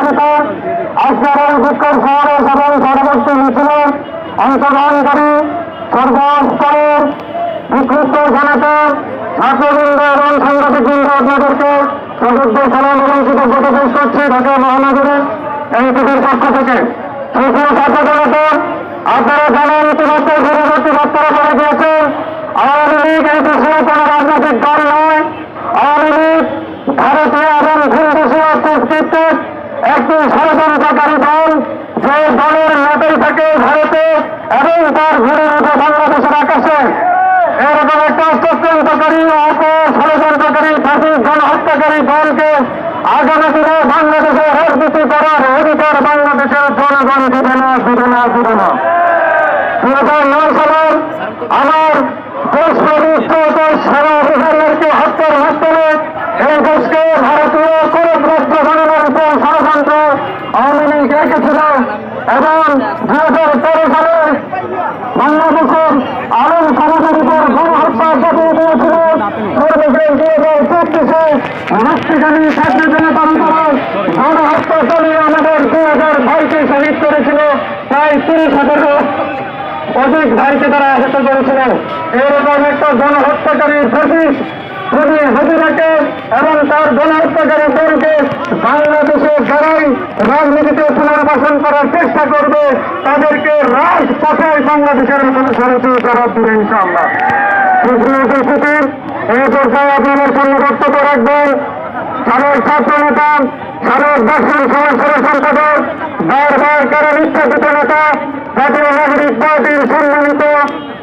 আজকের এই বিক্ষোভ সমাবেশ এবং পরবর্তী মিছিলে অংশগ্রহণকারী সর্বস্তরের থেকে তৃতীয় ছাত্র জনতা আপনারা জানেন ইতিমধ্যে বলে দিয়েছেন আওয়ামী লীগ এই দেশে কোনো রাজনৈতিক দল নয় আওয়ামী লীগ ষড়যন্ত্রকারী দল, যে দলের নেতাই থাকে ভারতে এবং তার ঘুরে ওঠে বাংলাদেশের আকাশে। এরকম একটা অপ ষড়যন্ত্রকারী ফাঁসি দলকে আগামী দিনে বাংলাদেশে রাজনীতি করার অধিকার বাংলাদেশের জনগণ না, দিবে না দিবে না। আমার দেশ সারা বিহারকে হত্যার মাধ্যমে এই দেশকে ভারতীয় করগ্রস্ত বানানোর উপর ষড়যন্ত্র আওয়ামী লীগ রেখেছিল এবং দুই হাজার তেরো সালে বাংলাদেশের আলম সমাজের উপর গণহত্যা চাপিয়ে দিয়েছিল সর্বশেষ দুই হাজার চব্বিশে রাষ্ট্রীয়কালী ছাত্র জনতা আন্দোলন গণহত্যা চালিয়ে আমাদের দুই হাজার ভাইকে শহীদ করেছিল প্রায় তিরিশ হাজারও অধিক ভাইকে তারা আহত করেছিল। এরকম একটা গণহত্যাকারী ফসিস যদি হাজিরাকে এবং তার গণহত্যাকারী দলকে বাংলাদেশে যারাই রাজনীতিতে পুনর্বাসন করার চেষ্টা করবে, তাদেরকে রাজপথে বাংলাদেশের সরাসরি জবাব দেবে ইনশাআল্লাহ। সুপ্রিয় এই পর্যায়ে আপনাদের সামনে বক্তব্য রাখবেন সাবেক ছাত্র নেতা দর্শন সমস্যার সম্পাদক বারবার কারণ নির্যাতিত নেতা সম্মানিত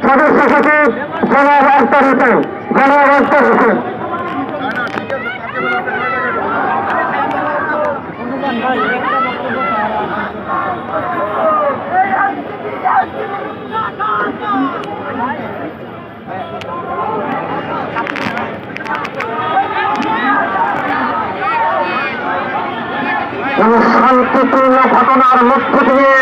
সদস্য সচিব জনাব আক্তার হোসেন। জনাব আক্তার হোসেন। কোন শান্তিপূর্ণ ঘটনার মধ্য দিয়ে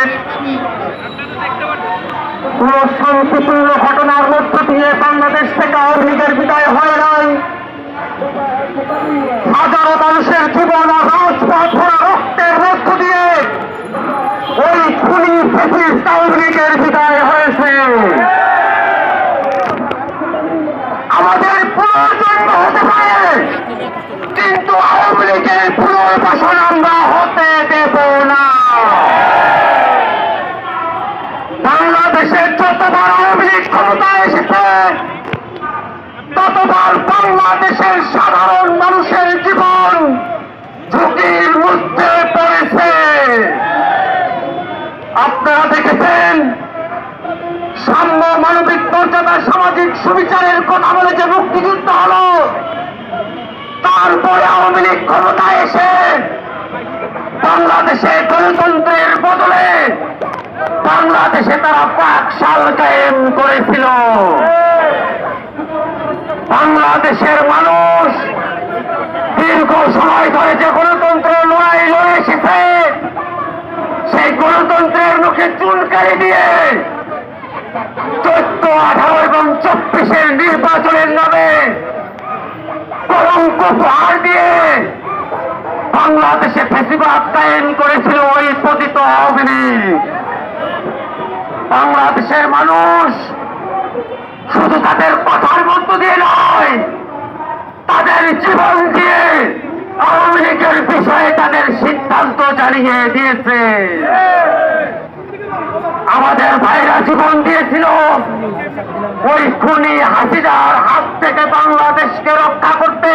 কোন শান্তিপূর্ণ ঘটনার মধ্য দিয়ে বাংলাদেশ থেকে আওয়ামী বিদায় হয় নাই। হাজারো মানুষের জীবন রক্তের মধ্য দিয়ে। ওই খুনি ফেসিস্ট আওয়ামী লীগের বিদায় হয়েছে আমাদের পুনর্জন্ম হতে পারে কিন্তু আওয়ামী লীগের পুনর্বাসন আমরা হতে দেব না বাংলাদেশের যতবার আওয়ামী লীগ ক্ষমতায় এসেছে ততবার বাংলাদেশের সাধারণ মানুষের জীবন ঝুঁকির মধ্যে পড়েছে আপনারা দেখেছেন সাম্য মানবিক মর্যাদা সামাজিক সুবিচারের কথা বলে যে মুক্তিযুদ্ধ হলো। তারপরে আওয়ামী লীগ ক্ষমতায় এসে বাংলাদেশে গণতন্ত্রের বদলে বাংলাদেশে তারা পাকশাল কায়েম করেছিল। বাংলাদেশের মানুষ দীর্ঘ সময় ধরে যে গণতন্ত্র লড়াই লড়ে এসেছে, সেই গণতন্ত্রের মুখে চুনকারি দিয়ে চোদ্দ, আঠারো এবং চব্বিশের নির্বাচনের নামে কলঙ্ক উপহার দিয়ে বাংলাদেশে ফেসিবাদ কায়েম করেছিল ওই পতিত আওয়ামী। বাংলাদেশের মানুষ শুধু তাদের কথার মধ্য দিয়ে নয়, তাদের জীবন দিয়ে আওয়ামী লীগের বিষয়ে তাদের সিদ্ধান্ত জানিয়ে দিয়েছে জীবন দিয়েছিল। ওই খুনি হাসিদার হাত থেকে বাংলাদেশকে রক্ষা করতে,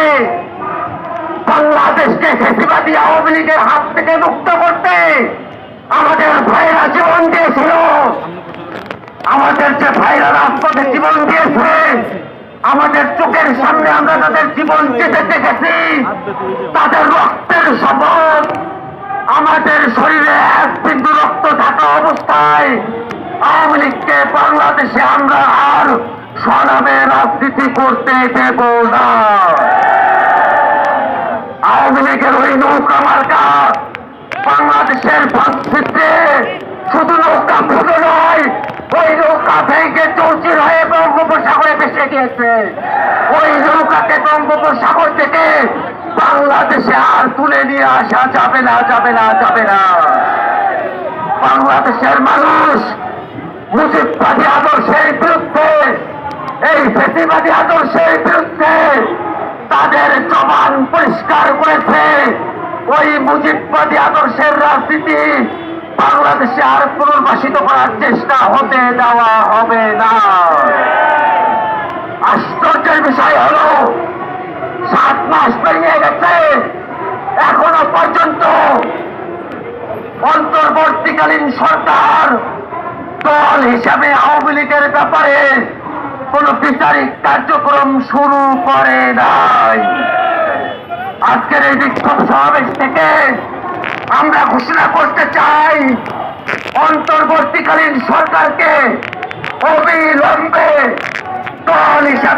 বাংলাদেশকে ফেসিবাদী আওয়ামী লীগের হাত থেকে মুক্ত করতে আমাদের ভাইরা জীবন দিয়েছিল। আমাদের যে ভাইরা রাজপথে জীবন দিয়েছে, আমাদের চোখের সামনে আমরা তাদের জীবন কেটে দেখেছি। তাদের রক্তের শপথ, আমাদের শরীরে এক বিন্দু রক্ত থাকা অবস্থায় আওয়ামী লীগকে বাংলাদেশে আমরা আর সনামে রাজনীতি করতে দেব না। আওয়ামী লীগের ওই নৌকা মার্কা বাংলাদেশের ভাতৃত্বে শুধু নৌকা ফুটো নয়, ওই নৌকা ভেঙে চৌচির হয়ে বঙ্গোপসাগরে ভেসে গিয়েছে। ওই নৌকাকে বঙ্গোপসাগর থেকে বাংলাদেশে আর তুলে নিয়ে আসা যাবে না যাবে না যাবে না। বাংলাদেশের মানুষ মুজিববাদী আদর্শের বিরুদ্ধে, এই ফেসিবাদী আদর্শের বিরুদ্ধে তাদের জবান পরিষ্কার করেছে। ওই মুজিববাদী আদর্শের রাজনীতি বাংলাদেশে আর পুনর্বাসিত করার চেষ্টা হতে দেওয়া হবে না। আশ্চর্যের বিষয় হলো, সাত মাস পেরিয়ে গেছে, এখনও পর্যন্ত অন্তর্বর্তীকালীন সরকার দল হিসাবে আওয়ামী লীগের ব্যাপারে কোন বিচারিক কার্যক্রম শুরু করে নাই। আজকের এই বিক্ষোভ সমাবেশ থেকে আমরা ঘোষণা করতে চাই, অন্তর্বর্তীকালীন সরকারকে অবিলম্বে দল হিসাবে